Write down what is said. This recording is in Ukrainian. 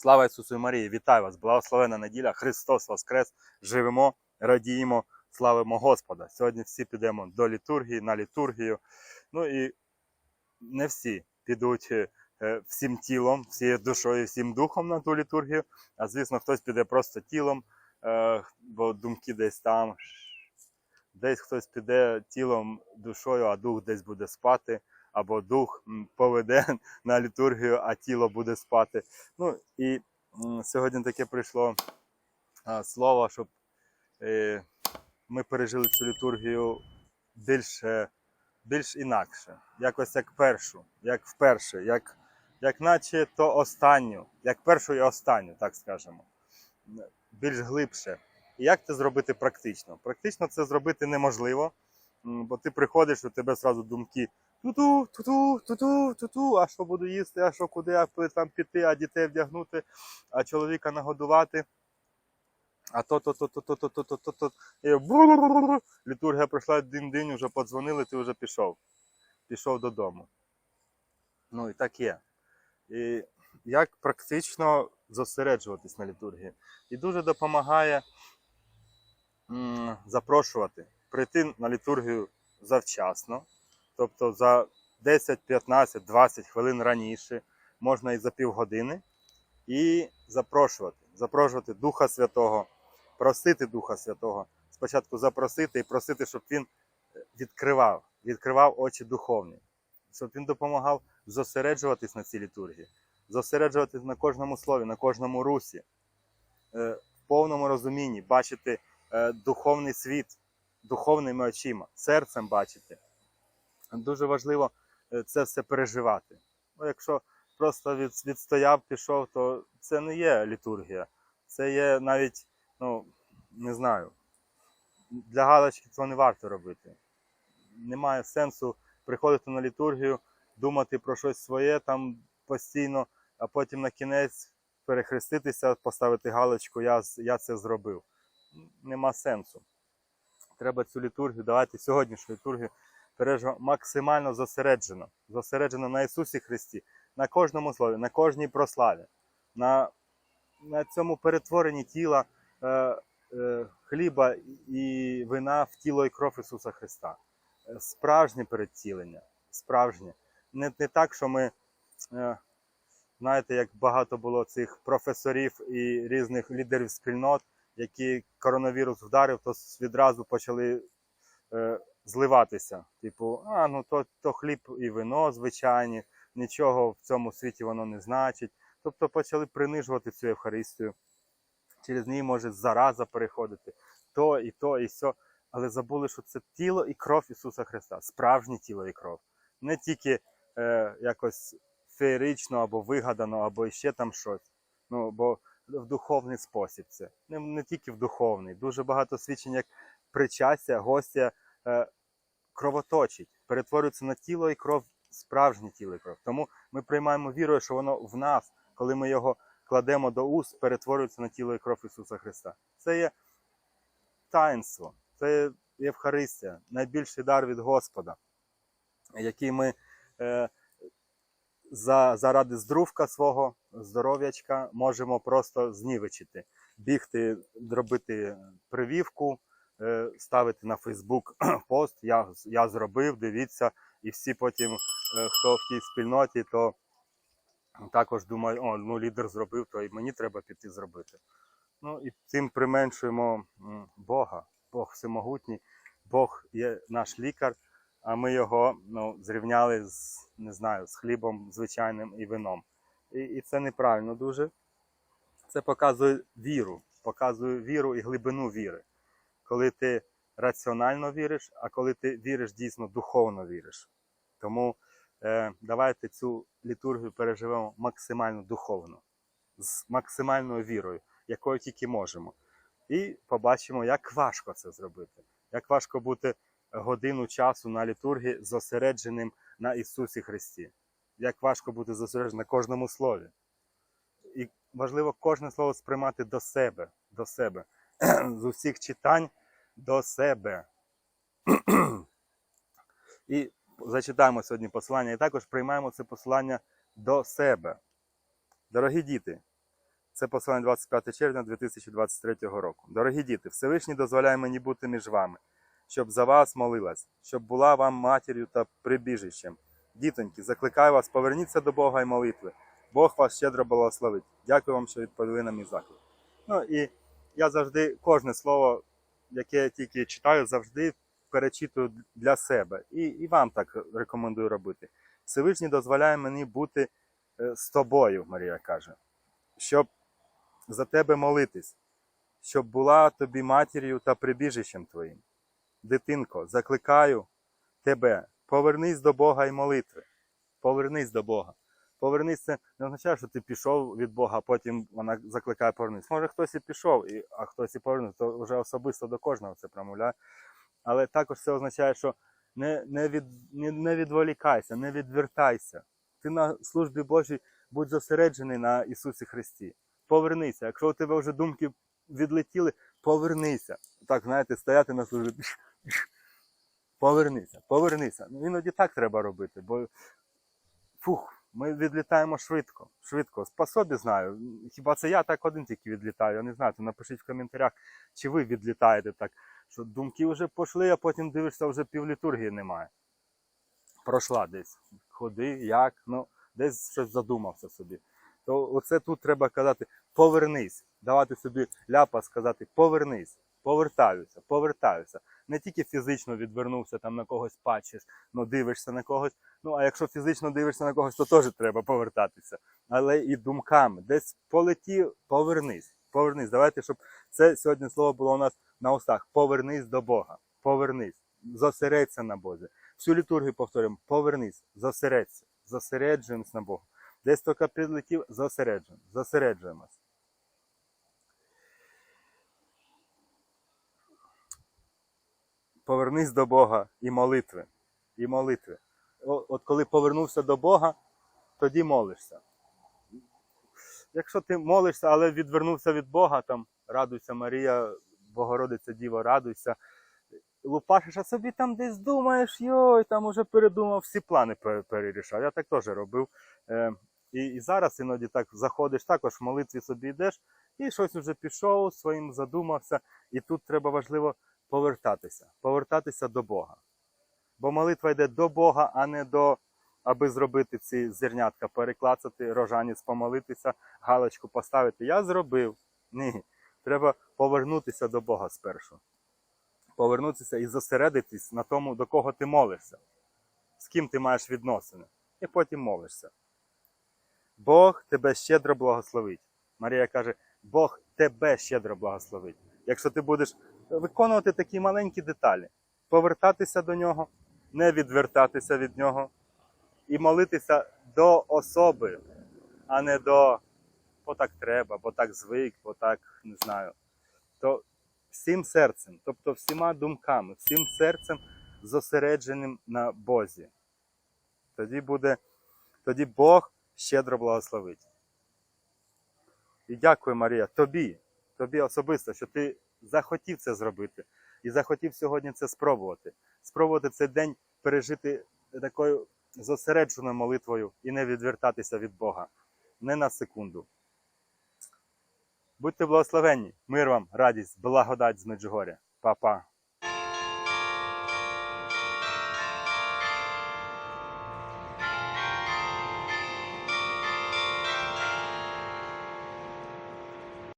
Слава Ісусу Марії! Вітаю вас! Благословена неділя! Христос Воскрес! Живемо, радіємо, славимо Господа! Сьогодні всі підемо до літургії, на літургію. Ну і не всі підуть е, всім тілом, всією душою, всім духом на ту літургію. А звісно, хтось піде просто тілом, е, бо думки десь там. Десь хтось піде тілом, душою, а дух десь буде спати, або дух поведе на літургію, а тіло буде спати. Ну і сьогодні таке прийшло слово, щоб е, ми пережили цю літургію більш, більш інакше, якось як першу, як вперше, як, як наче то останню, як першу і останню, так скажемо, більш глибше. І як це зробити практично? Практично це зробити неможливо, бо ти приходиш, у тебе зразу думки ту-ту, ту-ту, ту-ту, ту-ту, а що буду їсти, а що куди, а куди там піти, а дітей вдягнути, а чоловіка нагодувати. А то, то, то, то, то, то, то, то, то, то. І. Літургія пройшла день-день, вже подзвонили, ти вже пішов. Пішов додому. Ну і так є. І як практично зосереджуватись на літургії? І дуже допомагає запрошувати, прийти на літургію завчасно, тобто за 10, 15, 20 хвилин раніше, можна і за півгодини, і запрошувати, запрошувати Духа Святого, просити Духа Святого. Спочатку запросити і просити, щоб він відкривав, відкривав очі духовні, щоб він допомагав зосереджуватись на цій літургії, зосереджуватись на кожному слові, на кожному русі, е, в повному розумінні, бачити е, духовний світ духовними очима, серцем бачити. Дуже важливо е, це все переживати. Ну, якщо просто від, відстояв, пішов, то це не є літургія. Це є навіть, ну, не знаю, для галочки цього не варто робити. Немає сенсу приходити на літургію, думати про щось своє там постійно, а потім на кінець перехреститися, поставити галочку, я, я це зробив. Нема сенсу. Треба цю літургію, давайте сьогоднішню літургію переживемо максимально зосереджено. Зосереджено на Ісусі Христі, на кожному слові, на кожній прославі, на, на цьому перетворенні тіла е, е, хліба і вина в тіло і кров Ісуса Христа. Е, Справжнє передтілення, справжнє. Не, не так, що ми, е, знаєте, як багато було цих професорів і різних лідерів спільнот, які коронавірус вдарив, то відразу почали е, зливатися. Типу, а ну то, то хліб і вино звичайні, нічого в цьому світі воно не значить. Тобто почали принижувати цю Євхаристію. Через неї може зараза переходити, то і то, і сьо. Але забули, що це тіло і кров Ісуса Христа, справжнє тіло і кров. Не тільки е, якось феєрично або вигадано, або ще там щось. Ну, бо в духовний спосіб це. Не, не тільки в духовний. Дуже багато свідчень, як причастя, гостя е, кровоточить, перетворюється на тіло і кров, справжнє тіло і кров. Тому ми приймаємо вірою, що воно в нас, коли ми його кладемо до уст, перетворюється на тіло і кров Ісуса Христа. Це є таїнство, це є Євхаристія, найбільший дар від Господа, який ми е, за, заради здрувка свого здоров'ячка можемо просто знівечити, бігти, робити привівку, ставити на Фейсбук пост. Я, я зробив, дивіться, і всі потім, е, хто в тій спільноті, то також думають, о, ну лідер зробив, то і мені треба піти зробити. Ну і цим применшуємо Бога. Бог всемогутній, Бог є наш лікар, а ми його ну, зрівняли з не знаю, з хлібом звичайним і вином. І, і це неправильно дуже. Це показує віру, показує віру і глибину віри. Коли ти раціонально віриш, а коли ти віриш дійсно духовно віриш. Тому е, давайте цю літургію переживемо максимально духовно, з максимальною вірою, якою тільки можемо. І побачимо, як важко це зробити. Як важко бути годину часу на літургії зосередженим на Ісусі Христі. Як важко бути зосередженим на кожному слові. І важливо кожне слово сприймати до себе, до себе. з усіх читань до себе. І зачитаємо сьогодні послання, і також приймаємо це послання до себе. Дорогі діти, Це послання 25 червня 2023 року. Дорогі діти, Всевишній дозволяє мені бути між вами, щоб за вас молилась, щоб була вам матір'ю та прибіжищем. Дітоньки, закликаю вас, поверніться до Бога і молитви. Бог вас щедро благословить. Дякую вам, що відповіли на мій заклик. Ну і я завжди кожне слово, яке я тільки читаю, завжди перечитую для себе. І, і вам так рекомендую робити. Всевишній дозволяє мені бути е, з тобою, Марія каже, щоб за тебе молитись, щоб була тобі матір'ю та прибіжищем твоїм. Дитинко, закликаю тебе, повернись до Бога і молитви. Повернись до Бога. Повернись це не означає, що ти пішов від Бога, а потім вона закликає повернись. Може, хтось і пішов, а хтось і повернувся, то вже особисто до кожного це промовляє. Але також це означає, що не, не, від, не, не відволікайся, не відвертайся. Ти на службі Божій будь зосереджений на Ісусі Христі. Повернися. Якщо у тебе вже думки відлетіли, повернися. Так, знаєте, стояти на службі. Повернися, повернися. Ну, іноді так треба робити, бо фух, ми відлітаємо швидко. Швидко. По собі знаю. Хіба це я так один тільки відлітаю? Я не знаю. То напишіть в коментарях, чи ви відлітаєте так, що думки вже пішли, а потім дивишся, вже півлітургії немає. Пройшла десь. Ходи, як, ну, десь щось задумався собі. То оце тут треба казати повернись, давати собі ляпа сказати повернись, повертаюся, повертаюся. Не тільки фізично відвернувся там на когось пачеш, ну дивишся на когось. Ну а якщо фізично дивишся на когось, то теж треба повертатися. Але і думками. Десь полетів, повернись, повернись. Давайте, щоб це сьогодні слово було у нас на устах. Повернись до Бога. Повернись, зосередься на Бозі. Всю літургію повторюємо, повернись, зосередься, зосереджуємось на Бога. Десь тільки підлетів, зосереджуємо, зосереджуємось. Повернись до Бога і молитви. І молитви. От коли повернувся до Бога, тоді молишся. Якщо ти молишся, але відвернувся від Бога, там радуйся Марія, Богородиця Діво, радуйся. Лупашиш, а собі там десь думаєш, йой, там уже передумав, всі плани перерішав. Я так теж робив. Е, і, і зараз іноді так заходиш, також в молитві собі йдеш, і щось вже пішов, своїм задумався. І тут треба важливо повертатися, повертатися до Бога. Бо молитва йде до Бога, а не до, аби зробити ці зернятка, переклацати, рожанець, помолитися, галочку поставити. Я зробив. Ні. Треба повернутися до Бога спершу. Повернутися і зосередитись на тому, до кого ти молишся, з ким ти маєш відносини, і потім молишся. Бог тебе щедро благословить. Марія каже, Бог тебе щедро благословить. Якщо ти будеш виконувати такі маленькі деталі, повертатися до нього, не відвертатися від нього і молитися до особи, а не до бо так треба, бо так звик, бо так не знаю. То всім серцем, тобто всіма думками, всім серцем зосередженим на Бозі. Тоді буде, тоді Бог щедро благословить. І дякую, Марія, тобі, тобі особисто, що ти захотів це зробити і захотів сьогодні це спробувати. Спробувати цей день пережити такою зосередженою молитвою і не відвертатися від Бога. Не на секунду. Будьте благословенні, мир вам, радість, благодать з Меджугоря. Па-па.